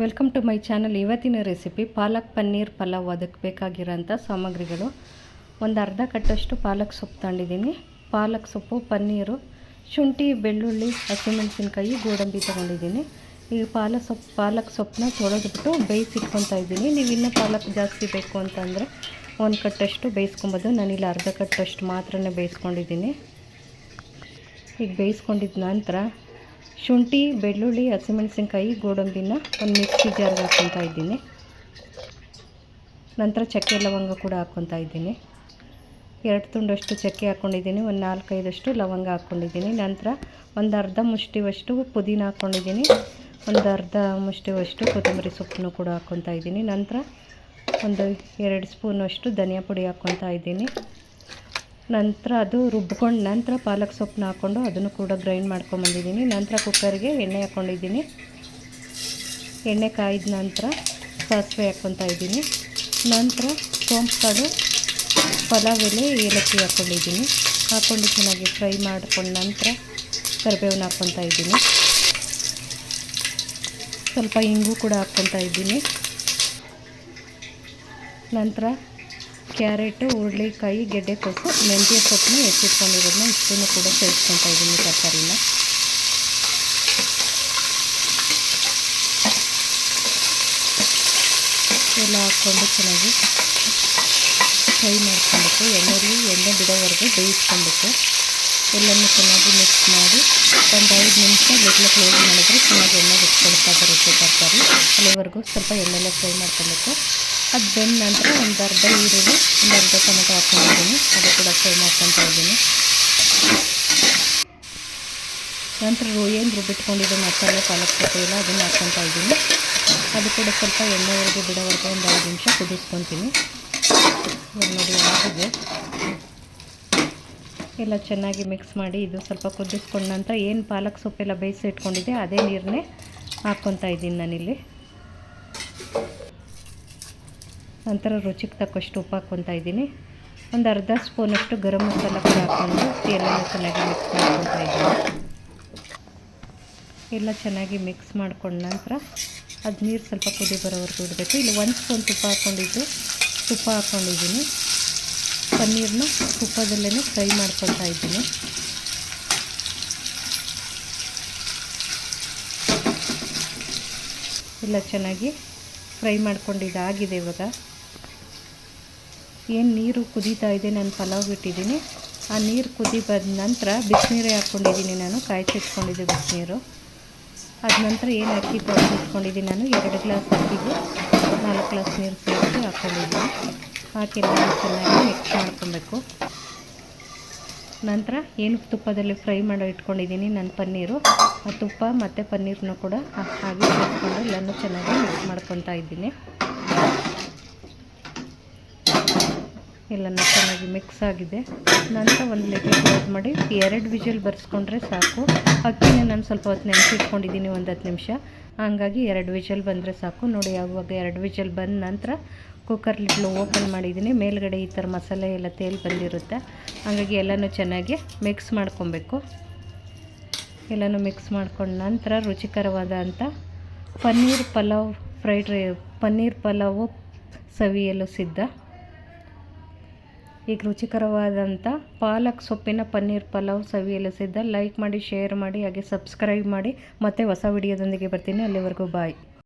Welcome to my channel. ಇವತ್ತಿನ recipe palak paneer pulao, ಅದಕ್ಕೆ ಬೇಕಾಗಿರೋಂಥ ಸಾಮಗ್ರಿಗಳು. ಒಂದು ಅರ್ಧ ಕಟ್ಟಷ್ಟು ಪಾಲಕ್ ಸೊಪ್ಪು ತಗೊಂಡಿದ್ದೀನಿ. ಪಾಲಕ್ ಸೊಪ್ಪು, ಪನ್ನೀರು, ಶುಂಠಿ, ಬೆಳ್ಳುಳ್ಳಿ, ಹಸಿಮೆಣಸಿನ್ಕಾಯಿ, ಗೋಡಂಬಿ ತೊಗೊಂಡಿದ್ದೀನಿ. ಈಗ ಪಾಲಕ್ ಸೊಪ್ಪು ಪಾಲಕ್ ಸೊಪ್ಪನ್ನ ತೊಳೆದ್ಬಿಟ್ಟು ಬೇಯಿಸಿಟ್ಕೊತಾ ಇದ್ದೀನಿ. ನೀವು ಇನ್ನೂ ಪಾಲಕ್ ಜಾಸ್ತಿ ಬೇಕು ಅಂತಂದರೆ ಒಂದು ಕಟ್ಟಷ್ಟು ಬೇಯಿಸ್ಕೊಬೋದು. ನಾನಿಲ್ಲಿ ಅರ್ಧ ಕಟ್ಟಷ್ಟು ಮಾತ್ರನೇ ಬೇಯಿಸ್ಕೊಂಡಿದ್ದೀನಿ. ಈಗ ಬೇಯಿಸ್ಕೊಂಡಿದ್ದ ನಂತರ ಶುಂಠಿ, ಬೆಳ್ಳುಳ್ಳಿ, ಹಸಿಮೆಣಸಿನ್ಕಾಯಿ, ಗೋಡಂಬಿನ ಒಂದು ಮಿಕ್ಸಿ ಜಾರ್ಗೆ ಹಾಕ್ಕೊತಾ ಇದ್ದೀನಿ. ನಂತರ ಚಕ್ಕೆ ಲವಂಗ ಕೂಡ ಹಾಕ್ಕೊತಾ ಇದ್ದೀನಿ. ಎರಡು ತುಂಡಷ್ಟು ಚಕ್ಕೆ ಹಾಕ್ಕೊಂಡಿದ್ದೀನಿ ಒಂದು ನಾಲ್ಕೈದಷ್ಟು ಲವಂಗ ಹಾಕ್ಕೊಂಡಿದ್ದೀನಿ ನಂತರ ಒಂದು ಅರ್ಧ ಮುಷ್ಟಿವಷ್ಟು ಪುದೀನ ಹಾಕ್ಕೊಂಡಿದ್ದೀನಿ ಒಂದು ಅರ್ಧ ಮುಷ್ಟಿವಷ್ಟು ಕೊತ್ತಂಬರಿ ಸೊಪ್ಪನ್ನು ಕೂಡ ಹಾಕ್ಕೊತಾ ಇದ್ದೀನಿ. ನಂತರ ಒಂದು ಎರಡು ಸ್ಪೂನಷ್ಟು ಧನಿಯಾ ಪುಡಿ ಹಾಕ್ಕೊತಾ ಇದ್ದೀನಿ. ನಂತರ ಅದು ರುಬ್ಕೊಂಡು ನಂತರ ಪಾಲಕ್ ಸೊಪ್ಪನ್ನ ಹಾಕ್ಕೊಂಡು ಅದನ್ನು ಕೂಡ ಗ್ರೈಂಡ್ ಮಾಡ್ಕೊಂಬಂದಿದ್ದೀನಿ ನಂತರ ಕುಕ್ಕರ್ಗೆ ಎಣ್ಣೆ ಹಾಕ್ಕೊಂಡಿದ್ದೀನಿ ಎಣ್ಣೆ ಕಾಯ್ದ ನಂತರ ಸಾಸಿವೆ ಹಾಕ್ಕೊತಾ ಇದ್ದೀನಿ. ನಂತರ ಸೋಂಪು ಪಲಾವ್ ಎಲೆ, ಏಲಕ್ಕಿ ಹಾಕ್ಕೊಂಡಿದ್ದೀನಿ ಹಾಕ್ಕೊಂಡು ಚೆನ್ನಾಗಿ ಫ್ರೈ ಮಾಡಿಕೊಂಡು ನಂತರ ಕರಿಬೇವನ್ನ ಹಾಕ್ಕೊತಾ ಇದ್ದೀನಿ. ಸ್ವಲ್ಪ ಇಂಗು ಕೂಡ ಹಾಕ್ಕೊತಾ ಇದ್ದೀನಿ. ನಂತರ ಕ್ಯಾರೆಟು, ಹುರುಳಿಕಾಯಿ ಗೆಡ್ಡೆಕೋಸು ಮೆಂತ್ಯ ಸೊಪ್ಪನ್ನ ಹೆಚ್ಚಿಟ್ಕೊಂಡಿರೋದನ್ನ ಇಷ್ಟನ್ನು ಕೂಡ ಸೇರಿಸ್ಕೊತಾ ಇದ್ದೀನಿ ತರಕಾರಿನ. ಎಲ್ಲ ಹಾಕ್ಕೊಂಡು ಚೆನ್ನಾಗಿ ಫ್ರೈ ಮಾಡ್ಕೊಬೇಕು ಎಣ್ಣೆಲಿ, ಎಣ್ಣೆ ಬಿಡೋವರೆಗೂ ಬೇಯಿಸ್ಕೊಬೇಕು ಎಲ್ಲನೂ ಚೆನ್ನಾಗಿ ಮಿಕ್ಸ್ ಮಾಡಿ ಒಂದು ಐದು ನಿಮಿಷ ಬಿಡ್ಲ ಕ್ಲೋಸ್ ಮಾಡಿದ್ರೆ ಚೆನ್ನಾಗಿ ಎಣ್ಣೆ ಬಿಟ್ಕೊಳ್ತಾ ಬರುತ್ತೆ ತರಕಾರಿ. ಅಲ್ಲಿವರೆಗೂ ಸ್ವಲ್ಪ ಎಣ್ಣೆಲ್ಲ ಫ್ರೈ ಮಾಡ್ಕೊಬೇಕು ಅದು ಬೆಂದ ನಂತರ ಒಂದು ಅರ್ಧ ಈರುಳ್ಳಿ, ಒಂದು ಅರ್ಧ ಟೊಮೆಟೊ ಹಾಕ್ಕೊಂಡಿದ್ದೀನಿ ಅದು ಕೂಡ ಫ್ರೈ ಮಾಡ್ಕೊತಾ ಇದ್ದೀನಿ. ನಂತರ ಏನು ರುಬ್ಬಿಟ್ಕೊಂಡಿದ್ದು ಮಸಾಲೆ ಪಾಲಕ್ ಇಲ್ಲ ಅದನ್ನು ಹಾಕ್ಕೊತಾ ಇದ್ದೀನಿ. ಅದು ಕೂಡ ಸ್ವಲ್ಪ ಎಣ್ಣೆವರೆಗೆ ಬಿಡೋವರೆಗೆ ಒಂದು ಐದು ನಿಮಿಷ ಕುದಿಸ್ಕೊತೀನಿ. ನೋಡಿ ಆಗಿದೆ ಎಲ್ಲ ಚೆನ್ನಾಗಿ ಮಿಕ್ಸ್ ಮಾಡಿ ಇದು ಸ್ವಲ್ಪ ಕುದಿಸ್ಕೊಂಡ ನಂತರ ಏನು ಪಾಲಕ್ ಸೊಪ್ಪೆಲ್ಲ ಬೇಯಿಸಿ ಇಟ್ಕೊಂಡಿದ್ದೆ, ಅದೇ ನೀರನ್ನೇ ಹಾಕ್ಕೊತಾ ಇದ್ದೀನಿ ನಾನಿಲ್ಲಿ. ನಂತರ ರುಚಿಗೆ ತಕ್ಕಷ್ಟು ಉಪ್ಪು ಹಾಕ್ಕೊತಾ ಇದ್ದೀನಿ. ಒಂದು ಅರ್ಧ ಸ್ಪೂನಷ್ಟು ಗರಂ ಮಸಾಲ ಕೂಡ ಹಾಕ್ಕೊಂಡು ಎಲ್ಲ ಚೆನ್ನಾಗಿ ಮಿಕ್ಸ್ ಮಾಡ್ಕೊತಾ ಇದ್ದೀನಿ. ಎಲ್ಲ ಚೆನ್ನಾಗಿ ಮಿಕ್ಸ್ ಮಾಡ್ಕೊಂಡ ನಂತರ ಅದು ನೀರು ಸ್ವಲ್ಪ ಕುದಿ ಬರೋವರೆಗೂ ಇಡಬೇಕು. ಇಲ್ಲಿ ಒಂದು ಸ್ಪೂನ್ ತುಪ್ಪ ಹಾಕ್ಕೊಂಡಿದ್ದು ತುಪ್ಪ ಹಾಕ್ಕೊಂಡಿದ್ದೀನಿ ಪನ್ನೀರನ್ನ ತುಪ್ಪದಲ್ಲೇ ಫ್ರೈ ಮಾಡ್ಕೊಳ್ತಾ ಇದ್ದೀನಿ. ಎಲ್ಲ ಚೆನ್ನಾಗಿ ಫ್ರೈ ಮಾಡ್ಕೊಂಡಿದ್ದಾಗಿದೆ ಇವಾಗ. ಏನು ನೀರು ಕುದೀತಾ ಇದೆ, ನಾನು ಪಲಾವ್ ಇಟ್ಟಿದ್ದೀನಿ. ಆ ನೀರು ಕುದಿ ಬಂದ ನಂತರ ಬಿಸಿನೀರೇ ಹಾಕ್ಕೊಂಡಿದ್ದೀನಿ ನಾನು ಕಾಯಿಸಿಟ್ಕೊಂಡಿದ್ದೆ ಬಿಸಿನೀರು. ಅದ ನಂತರ ಏನು ಅಕ್ಕಿ ತೊಳೆದಿಟ್ಕೊಂಡಿದ್ದೀನಿ ನಾನು, ಎರಡು ಗ್ಲಾಸ್ ಅಕ್ಕಿಗೆ ನಾಲ್ಕು ಗ್ಲಾಸ್ ನೀರು ಸೇರಿಸಿ ಹಾಕ್ಕೊಂಡಿದ್ದೀನಿ ಹಾಕಿ ನಾನು ಚೆನ್ನಾಗಿ ಮಿಕ್ಸ್ ಮಾಡ್ಕೊಬೇಕು. ನಂತರ ಏನು ತುಪ್ಪದಲ್ಲಿ ಫ್ರೈ ಮಾಡಿ ಇಟ್ಕೊಂಡಿದ್ದೀನಿ ನನ್ನ ಪನ್ನೀರು. ಆ ತುಪ್ಪ ಮತ್ತು ಪನ್ನೀರನ್ನು ಕೂಡ ಹಾಗೆ ಸೇರಿಸ್ಕೊಂಡು ಎಲ್ಲನೂ ಚೆನ್ನಾಗಿ ಮಿಕ್ಸ್ ಮಾಡ್ಕೊತಾ ಇದ್ದೀನಿ. ಎಲ್ಲನೂ ಚೆನ್ನಾಗಿ ಮಿಕ್ಸ್ ಆಗಿದೆ. ನಂತರ ಒಂದು ಲಿಟರ್ ಕ್ಲೋಸ್ ಮಾಡಿ ಎರಡು ವಿಜಲ್ ಬರ್ಸ್ಕೊಂಡ್ರೆ ಸಾಕು. ಅಕ್ಕಿನ ನಾನು ಸ್ವಲ್ಪ ಹೊತ್ತು ನೆನೆಸಿಟ್ಕೊಂಡಿದ್ದೀನಿ ಒಂದು ಹತ್ತು ನಿಮಿಷ. ಹಂಗಾಗಿ ಎರಡು ವಿಜಲ್ ಬಂದರೆ ಸಾಕು. ನೋಡಿ ಯಾವಾಗ ಎರಡು ವಿಜಲ್ ಬಂದ ನಂತರ ಕುಕ್ಕರ್ ಲಿಟ್ಲು ಓಪನ್ ಮಾಡಿದ್ದೀನಿ. ಮೇಲ್ಗಡೆ ಈ ಥರ ಮಸಾಲೆ ಎಲ್ಲ ತೇಲ್ ಬಂದಿರುತ್ತೆ. ಹಾಗಾಗಿ ಎಲ್ಲನೂ ಚೆನ್ನಾಗಿ ಮಿಕ್ಸ್ ಮಾಡ್ಕೊಬೇಕು. ಎಲ್ಲನೂ ಮಿಕ್ಸ್ ಮಾಡ್ಕೊಂಡ ನಂತರ ರುಚಿಕರವಾದ ಪನ್ನೀರ್ ಪಲಾವ್ ಫ್ರೈಡ್ ರೈ ಪನ್ನೀರ್ ಪಲಾವು ಸವಿಯಲು ಸಿದ್ಧ. ಈಗ ರುಚಿಕರವಾದಂಥ ಪಾಲಕ್ ಸೊಪ್ಪಿನ ಪನ್ನೀರ್ ಪಲಾವ್ ಸವಿಯಲು ಸಿದ್ಧ ಲೈಕ್ ಮಾಡಿ ಶೇರ್ ಮಾಡಿ, ಹಾಗೆ ಸಬ್ಸ್ಕ್ರೈಬ್ ಮಾಡಿ. ಮತ್ತೆ ಹೊಸ ವಿಡಿಯೋದೊಂದಿಗೆ ಬರ್ತೀನಿ. ಅಲ್ಲಿವರೆಗೂ ಬಾಯ್